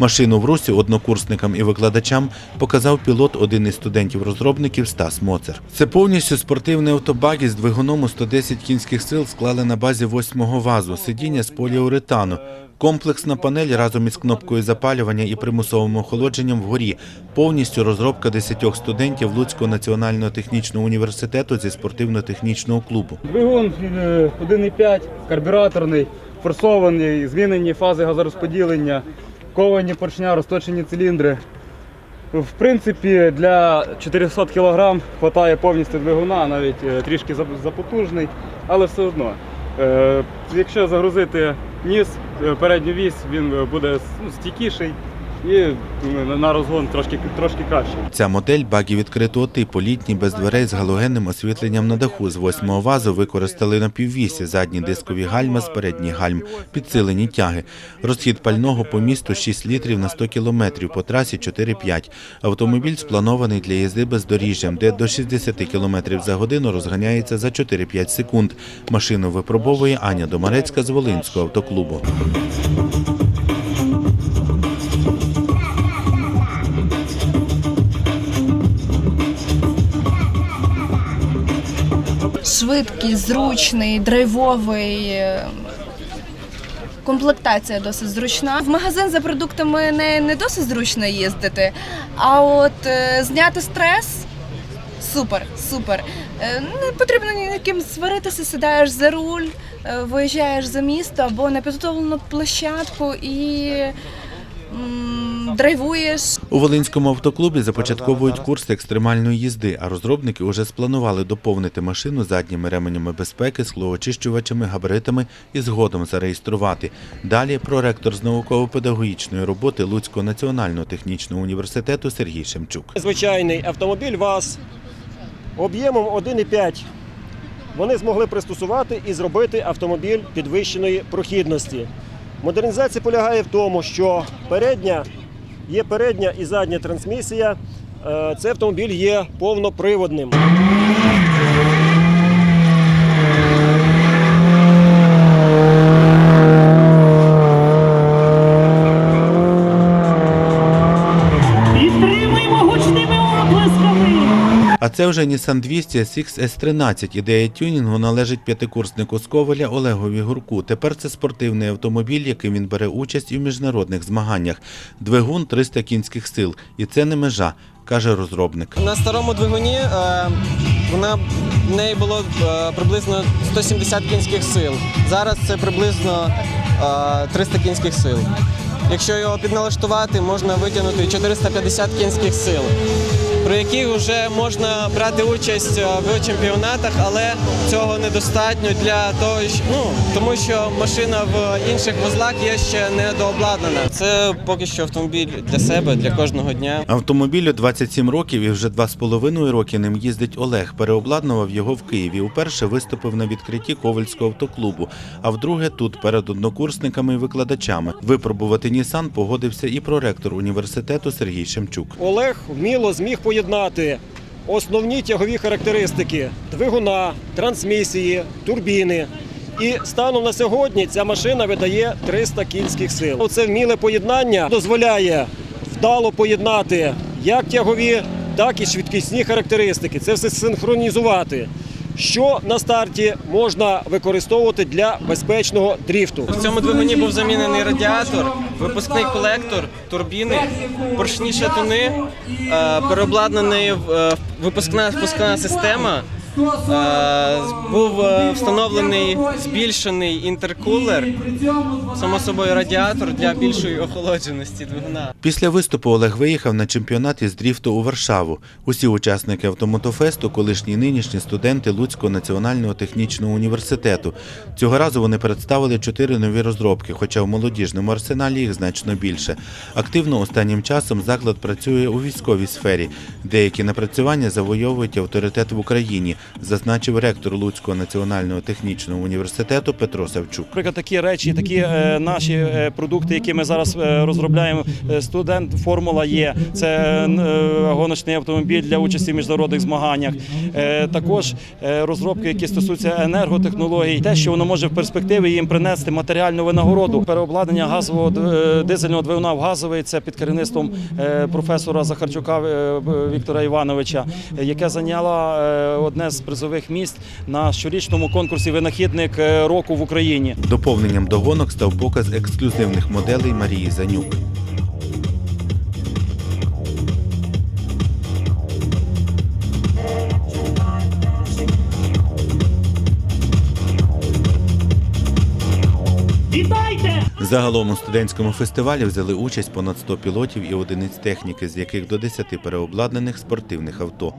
Машину в русі однокурсникам і викладачам показав пілот один із студентів-розробників Стас Моцер. Це повністю спортивний автобаг із двигуном у 110 кінських сил склали на базі восьмого вазу, сидіння з поліуретану. Комплексна панель разом із кнопкою запалювання і примусовим охолодженням вгорі. Повністю розробка 10 студентів Луцького національного технічного університету зі спортивно-технічного клубу. Двигун е, 1,5, карбюраторний, форсований, змінені фази газорозподілення, ковані поршня, розточені циліндри. В принципі, для 400 кг вистачає повністю двигуна, навіть е, трішки запотужний, але все одно. Е, Якщо загрузити ніс, е, передню вісь, він буде ну, стійкіший і е, на розгон трошки, трошки кращий. Ця модель багі відкритого типу, літній без дверей з галогенним освітленням на даху. З восьмого вазу використали на піввісі, задні дискові гальма з передніх гальм, підсилені тяги. Розхід пального по місту 6 літрів на 100 кілометрів, по трасі 4-5. Автомобіль спланований для їзди бездоріжжям, де до 60 кілометрів за годину розганяється за 4-5 секунд. Машину випробовує Аня Домарецька з Волинського автоклубу. Швидкий, зручний, драйвовий. Комплектація досить зручна. В магазин за продуктами не, не досить зручно їздити, а от е, зняти стрес супер, супер. Е, не потрібно ні з ким сваритися, сідаєш за руль, е, виїжджаєш за місто або на підготовлену площадку і м, драйвуєш. У Волинському автоклубі започатковують курси екстремальної їзди, а розробники вже спланували доповнити машину задніми ременями безпеки, склоочищувачами, габаритами і згодом зареєструвати. Далі проректор з науково-педагогічної роботи Луцького національного технічного університету Сергій Шемчук. Звичайний автомобіль ВАЗ об'ємом 1,5 вони змогли пристосувати і зробити автомобіль підвищеної прохідності. Модернізація полягає в тому, що передня є передня і задня трансмісія. Е, Цей автомобіль є повноприводним. А це вже Nissan 200 SX S13. Ідея тюнінгу належить п'ятикурснику з Коваля Олегові Гурку. Тепер це спортивний автомобіль, яким він бере участь в міжнародних змаганнях. Двигун 300 кінських сил. І це не межа, каже розробник. На старому двигуні е, в неї було е, приблизно 170 кінських сил. Зараз це приблизно е, 300 кінських сил. Якщо його підналаштувати, можна витягнути 450 кінських сил, при яких вже можна брати участь е, в чемпіонатах, але цього недостатньо для того, що, ну, тому що машина в інших вузлах є ще недообладнана. Це поки що автомобіль для себе, для кожного дня. Автомобілю 27 років і вже 2,5 роки ним їздить Олег. Переобладнував його в Києві. Уперше виступив на відкритті Ковальського автоклубу, а вдруге тут перед однокурсниками і викладачами. Випробувати Нісан погодився і проректор університету Сергій Шемчук. Олег вміло зміг поєднати основні тягові характеристики двигуна, трансмісії, турбіни. І станом на сьогодні ця машина видає 300 кінських сил. Це вміле поєднання дозволяє вдало поєднати як тягові, так і швидкісні характеристики. Це все синхронізувати. Що на старті можна використовувати для безпечного дріфту. В цьому двигуні був замінений радіатор, випускний колектор, турбіни, поршні шатуни, е, переобладнаний е, випускна впускна система. Е, Був е, встановлений збільшений інтеркулер, само собою радіатор для більшої охолодженості двигуна. Після виступу Олег виїхав на чемпіонат із дріфту у Варшаву. Усі учасники автомотофесту, колишні і нинішні студенти Луцького національного технічного університету. Цього разу вони представили чотири нові розробки, хоча в молодіжному арсеналі їх значно більше. Активно останнім часом заклад працює у військовій сфері. Деякі напрацювання завойовують авторитет в Україні. Зазначив ректор Луцького національного технічного університету Петро Савчук. Наприклад, такі речі, такі е, наші е, продукти, які ми зараз е, розробляємо. Студент Формула Є, це гоночний автомобіль для участі в міжнародних змаганнях. Також розробки, які стосуються енерготехнологій, те, що воно може в перспективі їм принести матеріальну винагороду. Переобладнання газового дизельного двигуна в газовий це під керівництвом професора Захарчука Віктора Івановича, яке зайняло е, одне з призових місць на щорічному конкурсі винахідник е, року в Україні. Доповненням до гонок став показ ексклюзивних моделей Марії Занюк. Загалом у студентському фестивалі взяли участь понад 100 пілотів і одиниць техніки, з яких до 10 переобладнаних спортивних авто.